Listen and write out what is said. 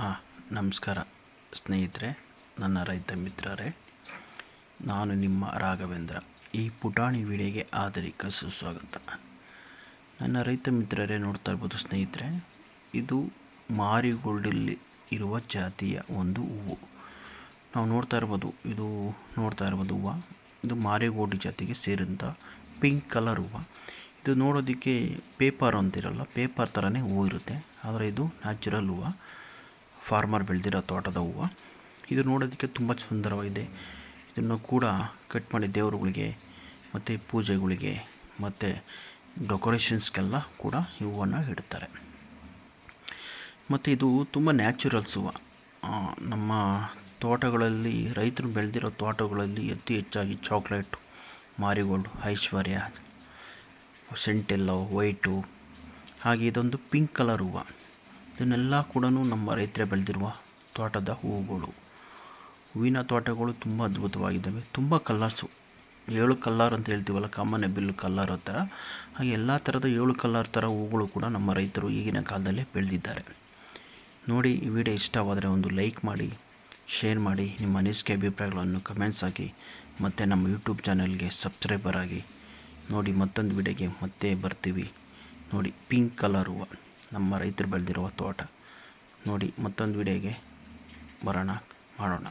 ಹಾಂ ನಮಸ್ಕಾರ ಸ್ನೇಹಿತರೆ, ನನ್ನ ರೈತ ಮಿತ್ರರೇ. ನಾನು ನಿಮ್ಮ ರಾಘವೇಂದ್ರ. ಈ ಪುಟಾಣಿ ವಿಡಿಯೋಗೆ ಆದರಿಕ ಸುಸ್ವಾಗತ ನನ್ನ ರೈತ ಮಿತ್ರರೇ, ನೋಡ್ತಾ ಇರ್ಬೋದು ಸ್ನೇಹಿತರೆ, ಇದು ಮಾರಿಗೋಲ್ಡಲ್ಲಿ ಇರುವ ಜಾತಿಯ ಒಂದು ಹೂವು. ನಾವು ನೋಡ್ತಾ ಇರ್ಬೋದು, ಇದು ನೋಡ್ತಾ ಇರ್ಬೋದು ಹೂವು. ಇದು ಮಾರಿಗೋಲ್ಡ್ ಜಾತಿಗೆ ಸೇರಿದಂಥ ಪಿಂಕ್ ಕಲರ್ ಹೂವು. ಇದು ನೋಡೋದಕ್ಕೆ ಪೇಪರ್ ಅಂತಿರಲ್ಲ, ಪೇಪರ್ ಥರನೇ ಹೂವು ಇರುತ್ತೆ. ಆದರೆ ಇದು ನ್ಯಾಚುರಲ್ ಹೂವು. ಫಾರ್ಮರ್ ಬೆಳೆದಿರೋ ತೋಟದ ಹೂವು. ಇದು ನೋಡೋದಕ್ಕೆ ತುಂಬ ಸುಂದರವಾಗಿದೆ. ಇದನ್ನು ಕೂಡ ಕಟ್ ಮಾಡಿ ದೇವರುಗಳಿಗೆ ಮತ್ತು ಪೂಜೆಗಳಿಗೆ ಮತ್ತು ಡೆಕೋರೇಷನ್ಸ್ಗೆಲ್ಲ ಕೂಡ ಈ ಹೂವನ್ನು ಇಡ್ತಾರೆ. ಮತ್ತು ಇದು ತುಂಬ ನ್ಯಾಚುರಲ್ಸ್ ಹೂವು. ನಮ್ಮ ತೋಟಗಳಲ್ಲಿ, ರೈತರು ಬೆಳೆದಿರೋ ತೋಟಗಳಲ್ಲಿ ಅತಿ ಹೆಚ್ಚಾಗಿ ಚಾಕ್ಲೇಟ್ ಮಾರಿಗೋಲ್ಡ್, ಐಶ್ವರ್ಯ ಸೆಂಟೆಲ್ಲೋ ವೈಟು ಹಾಗೆ ಇದೊಂದು ಪಿಂಕ್ ಕಲರ್ ಹೂವು. ಇದನ್ನೆಲ್ಲ ಕೂಡ ನಮ್ಮ ರೈತರೇ ಬೆಳೆದಿರುವ ತೋಟದ ಹೂವುಗಳು. ಹೂವಿನ ತೋಟಗಳು ತುಂಬ ಅದ್ಭುತವಾಗಿದ್ದಾವೆ. ತುಂಬ ಕಲ್ಲರ್ಸು ಏಳು ಕಲ್ಲರ್ ಅಂತ ಹೇಳ್ತೀವಲ್ಲ, ಕಾಮನ್ ಬಿಲ್ ಕಲ್ಲರ್ ಥರ ಹಾಗೆ ಎಲ್ಲ ಥರದ ಏಳು ಕಲ್ಲರ್ ಥರ ಹೂಗಳು ಕೂಡ ನಮ್ಮ ರೈತರು ಈಗಿನ ಕಾಲದಲ್ಲೇ ಬೆಳೆದಿದ್ದಾರೆ. ನೋಡಿ, ಈ ವಿಡಿಯೋ ಇಷ್ಟವಾದರೆ ಒಂದು ಲೈಕ್ ಮಾಡಿ, ಶೇರ್ ಮಾಡಿ, ನಿಮ್ಮ ಅನಿಸಿಕೆ ಅಭಿಪ್ರಾಯಗಳನ್ನು ಕಮೆಂಟ್ಸ್ ಹಾಕಿ, ಮತ್ತು ನಮ್ಮ ಯೂಟ್ಯೂಬ್ ಚಾನಲ್ಗೆ ಸಬ್ಸ್ಕ್ರೈಬರ್ ಆಗಿ ನೋಡಿ, ಮತ್ತೊಂದು ವಿಡಿಯೋಗೆ ಮತ್ತೆ ಬರ್ತೀವಿ. ನೋಡಿ, ಪಿಂಕ್ ಕಲರ್ ಹೂವು. ನಮ್ಮ ರೈತರು ಬೆಳೆದಿರುವ ತೋಟ. ನೋಡಿ ಮತ್ತೊಂದು ವಿಡಿಯೋಗೆ ಬರೋಣ ಮಾಡೋಣ.